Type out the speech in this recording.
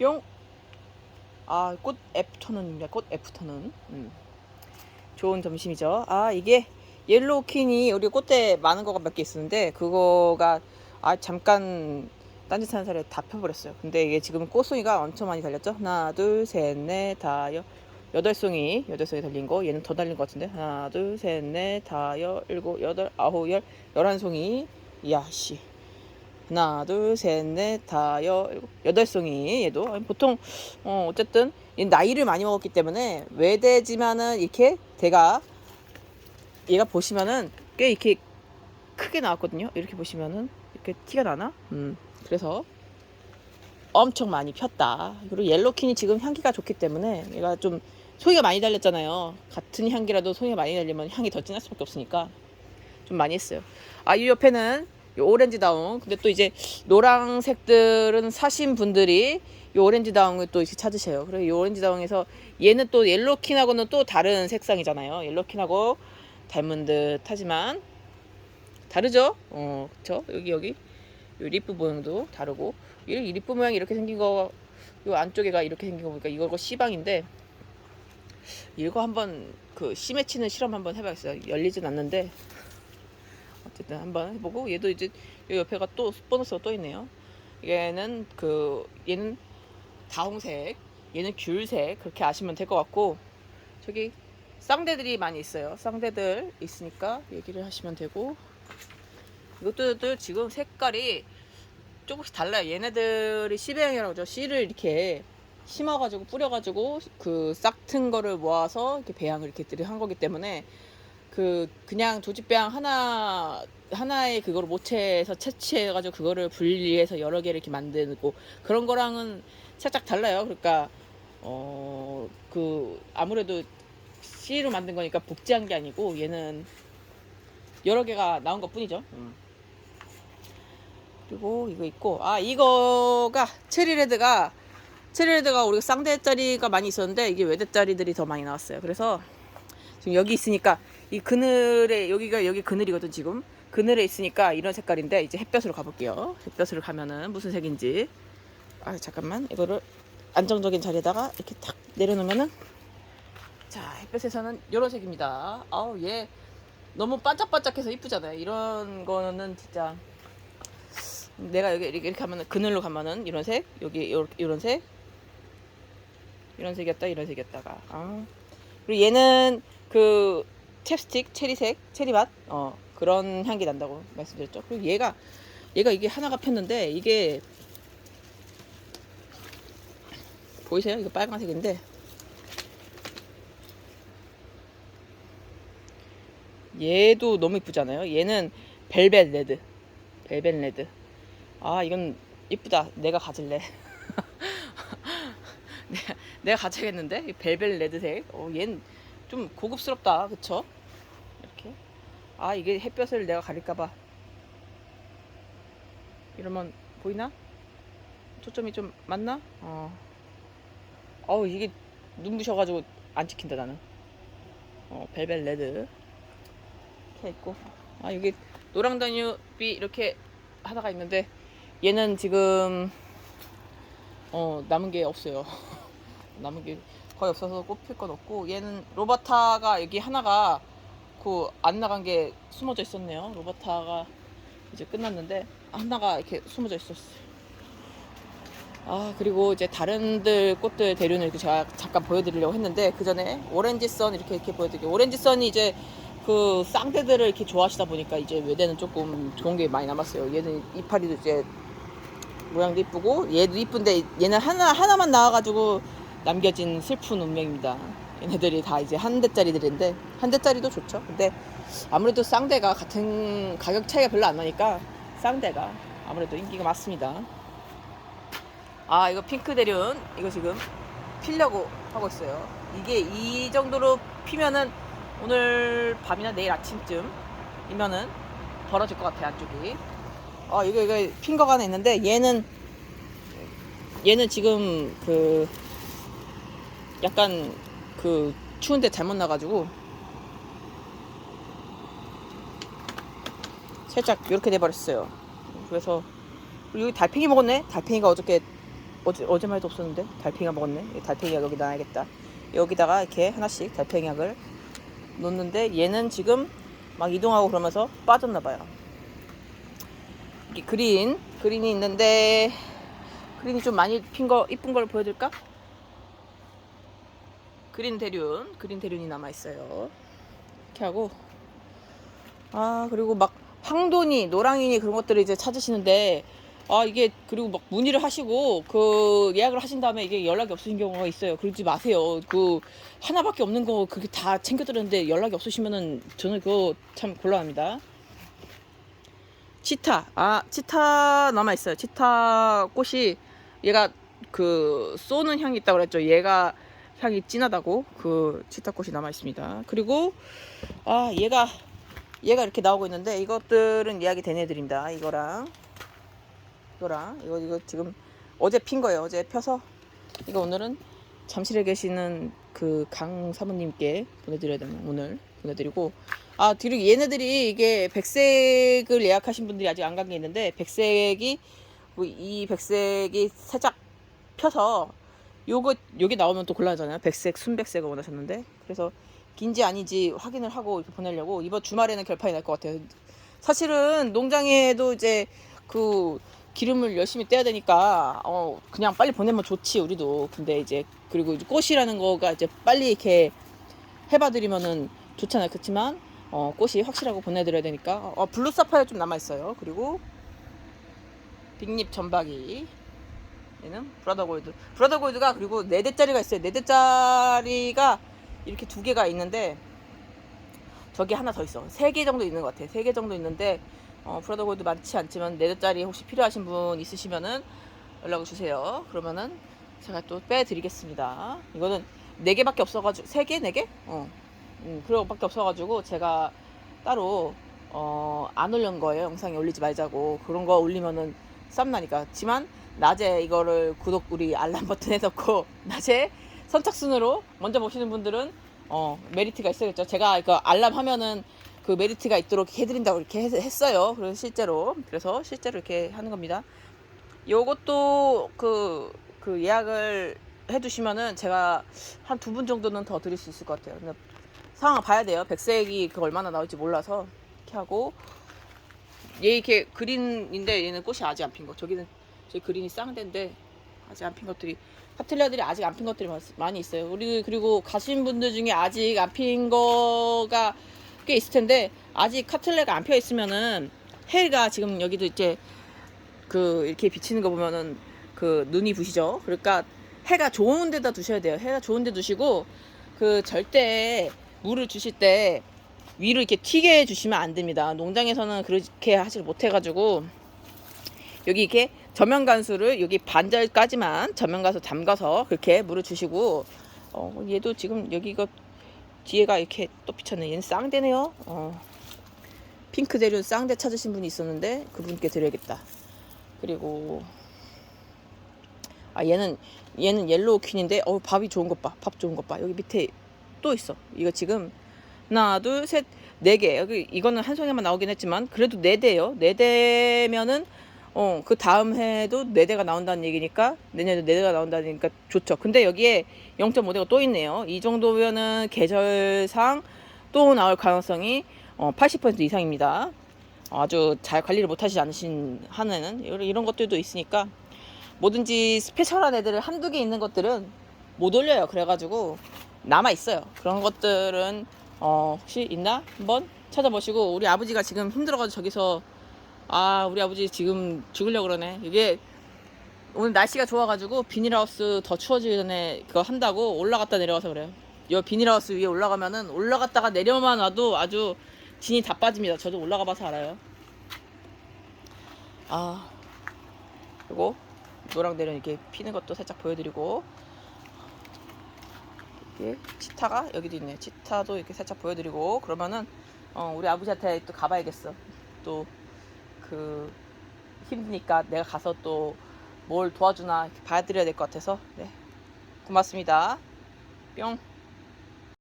용. 아, 꽃 애프터눈입니다. 꽃 애프터눈. 음. 좋은 점심이죠. 아, 이게 옐로우 퀸이 우리 꽃대 많은 거가 몇 개 있었는데 그거가 아 잠깐 딴짓하는 사이에 다 펴버렸어요. 근데 이게 지금 꽃송이가 엄청 많이 달렸죠. 하나, 둘, 셋, 넷, 다, 여, 여덟 송이, 여덟 송이 달린 거. 얘는 더 달린 것 같은데. 하나, 둘, 셋, 넷, 다, 여, 일곱, 여덟, 아홉, 열, 열한 송이. 이야, 씨. 하나, 둘, 셋, 넷, 다, 여, 일곱, 여덟 송이. 얘도 보통 어, 어쨌든 이 나이를 많이 먹었기 때문에 외대지만은 이렇게 대가 얘가 보시면은 꽤 이렇게 크게 나왔거든요. 이렇게 보시면은 이렇게 티가 나나? 음. 그래서 엄청 많이 폈다. 그리고 옐로킨이 지금 향기가 좋기 때문에 얘가 좀 소희가 많이 달렸잖아요. 같은 향기라도 소희가 많이 달리면 향이 더 진할 수밖에 없으니까 좀 많이 했어요. 아, 이 옆에는 이 오렌지 다운. 근데 또 이제 노란색들은 사신 분들이 이 오렌지 다운을 또 이렇게 찾으셔요. 그래서 이 오렌지 다운에서 얘는 또 옐로킨하고는 또 다른 색상이잖아요. 옐로킨하고 닮은 듯 하지만 다르죠? 어, 그쵸? 여기, 여기. 이 리프 모양도 다르고. 이, 이 리프 모양이 이렇게 생긴 거, 요 안쪽에가 이렇게 생긴 거 보니까 이거 C방인데, 이거 한번 그 C 매치는 실험 한번 해봐야겠어요. 열리진 않는데, 어쨌든 한번 해보고, 얘도 이제 요 옆에가 또 보너스가 또 있네요. 얘는 그, 얘는 다홍색, 얘는 귤색, 그렇게 아시면 될 것 같고, 저기 쌍대들이 많이 있어요. 쌍대들 있으니까 얘기를 하시면 되고, 이것들 지금 색깔이 조금씩 달라요. 얘네들이 씨배향이라고 하죠. 씨를 이렇게 심어가지고 뿌려가지고 그 싹튼 거를 모아서 이렇게 배양을 이렇게 한 거기 때문에 그 그냥 조직배양 하나 하나의 그거를 모체에서 채취해가지고 그거를 분리해서 여러 개를 이렇게 만들고 그런 거랑은 살짝 달라요. 그러니까 어 그 아무래도 씨로 만든 거니까 복제한 게 아니고 얘는 여러 개가 나온 것 뿐이죠. 음. 그리고 이거 있고 아 이거가 체리레드가 체리레드가 우리가 쌍대짜리가 많이 있었는데 이게 외대짜리들이 더 많이 나왔어요. 그래서 지금 여기 있으니까 이 그늘에 여기가 여기 그늘이거든 지금 그늘에 있으니까 이런 색깔인데 이제 햇볕으로 가볼게요. 햇볕으로 가면은 무슨 색인지 아 잠깐만 이거를 안정적인 자리에다가 이렇게 탁 내려놓으면은 자 햇볕에서는 이런 색입니다. 아우 얘 너무 반짝반짝해서 이쁘잖아요. 이런 거는 진짜 내가 여기 이렇게, 이렇게 하면은 그늘로 가면은 이런 색 여기 요, 이런 색 이런 색이었다 이런 색이었다가 아 그리고 얘는 그 챕스틱 체리색 체리맛? 어 그런 향기 난다고 말씀드렸죠. 그리고 얘가 얘가 이게 하나가 폈는데 이게 보이세요? 이거 빨간색인데 얘도 너무 이쁘잖아요? 얘는 벨벳 레드. 벨벳 레드. 아 이건 이쁘다. 내가 가질래. 내가, 가져야겠는데? 이 벨벳 레드색. 어 얘는 좀 고급스럽다. 그쵸 아 이게 햇볕을 내가 가릴까봐. 이러면 보이나? 초점이 좀 맞나? 어. 어우 이게 눈부셔가지고 안 찍힌다 나는. 어 벨벳 레드. 이렇게 있고. 아 여기 노랑다뉴비 이렇게 하나가 있는데 얘는 지금 어 남은 게 없어요. 남은 게 거의 없어서 꼽힐 건 없고 얘는 로바타가 여기 하나가 그안 나간 게 숨어져 있었네요. 로바타가 이제 끝났는데 하나가 이렇게 숨어져 있었어요. 아 그리고 이제 다른들 꽃들 이렇게 제가 잠깐 보여드리려고 했는데 그 전에 오렌지 선 이렇게 이렇게 보여드릴게요. 오렌지 선이 이제 그 쌍대들을 이렇게 좋아하시다 보니까 이제 외대는 조금 좋은 게 많이 남았어요. 얘는 이파리도 이제 모양도 이쁘고 얘도 이쁜데 얘는 하나 하나만 나와가지고 남겨진 슬픈 운명입니다. 얘네들이 다 이제 한 대짜리들인데 한 대짜리도 좋죠. 근데 아무래도 쌍대가 같은 가격 차이가 별로 안 나니까 쌍대가 아무래도 인기가 많습니다. 아 이거 핑크 대륜 이거 지금 피려고 하고 있어요. 이게 이 정도로 피면은 오늘 밤이나 내일 아침쯤이면은 벌어질 것 같아요 안쪽이. 어 이거 이거 핀 거가 하나 있는데 얘는 얘는 지금 그 약간 그 추운데 잘못 나가지고 살짝 이렇게 돼버렸어요. 그래서 여기 달팽이 먹었네. 달팽이가 어저께 어제 어제만 해도 없었는데 달팽이가 먹었네. 달팽이가 여기 놔야겠다. 여기다가 이렇게 하나씩 달팽이약을 놓는데 얘는 지금 막 이동하고 그러면서 빠졌나 봐요. 그린 그린이 있는데 그린이 좀 많이 핀 거 이쁜 걸 보여줄까? 그린 대륜 그린 대륜이 남아 있어요. 이렇게 하고 아 그리고 막 황돈이 노랑이니 그런 것들을 이제 찾으시는데 아 이게 그리고 막 문의를 하시고 그 예약을 하신 다음에 이게 연락이 없으신 경우가 있어요. 그러지 마세요. 그 하나밖에 없는 거 그게 다 챙겨드렸는데 연락이 없으시면은 저는 그거 참 곤란합니다. 치타 아 치타 남아 있어요. 치타 꽃이 얘가 그 쏘는 향이 있다고 그랬죠. 얘가 향이 진하다고 그 치타 꽃이 남아 있습니다. 그리고 아 얘가 얘가 이렇게 나오고 있는데 이것들은 예약이 된 애들입니다. 이거랑 이거랑 이거 이거 지금 어제 핀 거예요. 어제 펴서 이거 오늘은 잠실에 계시는 그 강 사모님께 보내드려야 되는 오늘 보내드리고 아 그리고 얘네들이 이게 백색을 예약하신 분들이 아직 안 간 게 있는데 백색이 뭐이 백색이 살짝 펴서 요거 여기 나오면 또 곤란하잖아요. 백색 순백색을 원하셨는데. 그래서 긴지 아닌지 확인을 하고 이렇게 보내려고 이번 주말에는 결판이 날 것 같아요. 사실은 농장에도 이제 그 기름을 열심히 떼야 되니까 어 그냥 빨리 보내면 좋지 우리도. 근데 이제 그리고 이제 꽃이라는 거가 이제 빨리 이렇게 해봐드리면은 좋잖아요. 그렇지만 어 꽃이 확실하고 보내드려야 되니까. 어 블루 사파이어 좀 남아 있어요. 그리고 빅립 전박이 얘는 브라더 골드. 브라더 골드가 그리고 네 대짜리가 있어요. 네 대짜리가 이렇게 두 개가 있는데 저기 하나 더 있어. 세 개 정도 있는 것 같아. 세 개 정도 있는데 어, 브라더 골드 많지 않지만 네 대짜리 혹시 필요하신 분 있으시면은 연락을 주세요. 그러면은 제가 또 빼드리겠습니다. 이거는 네 개밖에 없어가지고 세 개? 네 개? 어. 음, 그런 것밖에 없어가지고 제가 따로 어, 안 올린 거예요. 영상에 올리지 말자고. 그런 거 올리면은 쌈나니까 지만 낮에 이거를 구독 우리 알람 버튼에 넣고 낮에 선착순으로 먼저 보시는 분들은 어 메리트가 있어야겠죠. 제가 이거 알람 하면은 그 메리트가 있도록 해드린다고 이렇게 했- 했어요. 그래서 실제로 그래서 실제로 이렇게 하는 겁니다. 요것도 그, 그 예약을 해두시면은 제가 한 두 분 정도는 더 드릴 수 있을 것 같아요. 근데 상황 봐야 돼요. 백색이 그 얼마나 나올지 몰라서 이렇게 하고 얘 이렇게 그린인데 얘는 꽃이 아직 안 핀 거. 저기는 저기 그린이 쌍대인데 아직 안 핀 것들이 카틀라들이 아직 안 핀 것들이 많- 많이 있어요. 우리 그리고 가신 분들 중에 아직 안 핀 거가 꽤 있을 텐데 아직 카틀레가 안펴 있으면은 해가 지금 여기도 이제 그 이렇게 비치는 거 보면은 그 눈이 부시죠. 그러니까 해가 좋은 데다 두셔야 돼요. 해가 좋은 데 두시고 그 절대 물을 주실 때 위로 이렇게 튀게 해주시면 안 됩니다. 농장에서는 그렇게 하질 못해가지고 여기 이렇게 저면 간수를 여기 반절까지만 저면 가서 담가서 그렇게 물을 주시고 어 얘도 지금 여기 이거 뒤에가 이렇게 또 비쳤네. 얘는 쌍대네요. 어 핑크 대륜 쌍대 찾으신 분이 있었는데 그분께 드려야겠다. 그리고 아 얘는 얘는 옐로우 퀸인데 어 밥이 좋은 것 봐. 밥 좋은 것 봐. 여기 밑에 또 있어. 이거 지금 하나, 둘, 셋, 네 개. 여기 이거는 한 송이만 나오긴 했지만 그래도 네 대요. 네 대면은 어 그 다음 해도 네 대가 나온다는 얘기니까 내년에 네 대가 나온다니까 좋죠. 근데 여기에 0.5대가 또 있네요. 이 정도면은 계절상 또 나올 가능성이 어, 80% 이상입니다. 아주 잘 관리를 못하지 않으신 한에는 이런, 이런 것들도 있으니까 뭐든지 스페셜한 애들 한두 개 있는 것들은 못 올려요. 그래가지고 남아 있어요. 그런 것들은 어, 혹시 있나 한번 찾아보시고 우리 아버지가 지금 힘들어가지고 저기서 아 우리 아버지 지금 죽으려 고 그러네. 이게 오늘 날씨가 좋아가지고 비닐하우스 더 추워지기 전에 그거 한다고 올라갔다 내려와서 그래요. 요 비닐하우스 위에 올라가면은 올라갔다가 내려만 와도 아주 진이 다 빠집니다. 저도 올라가 봐서 알아요. 아 그리고 노랑대는 이렇게 피는 것도 살짝 보여드리고 이게 치타가 여기도 있네. 치타도 이렇게 살짝 보여드리고 그러면은 어, 우리 아버지한테 또 가봐야겠어. 또 그 힘드니까 내가 가서 또 뭘 도와주나 이렇게 봐드려야 될 것 같아서 네 고맙습니다. 뿅.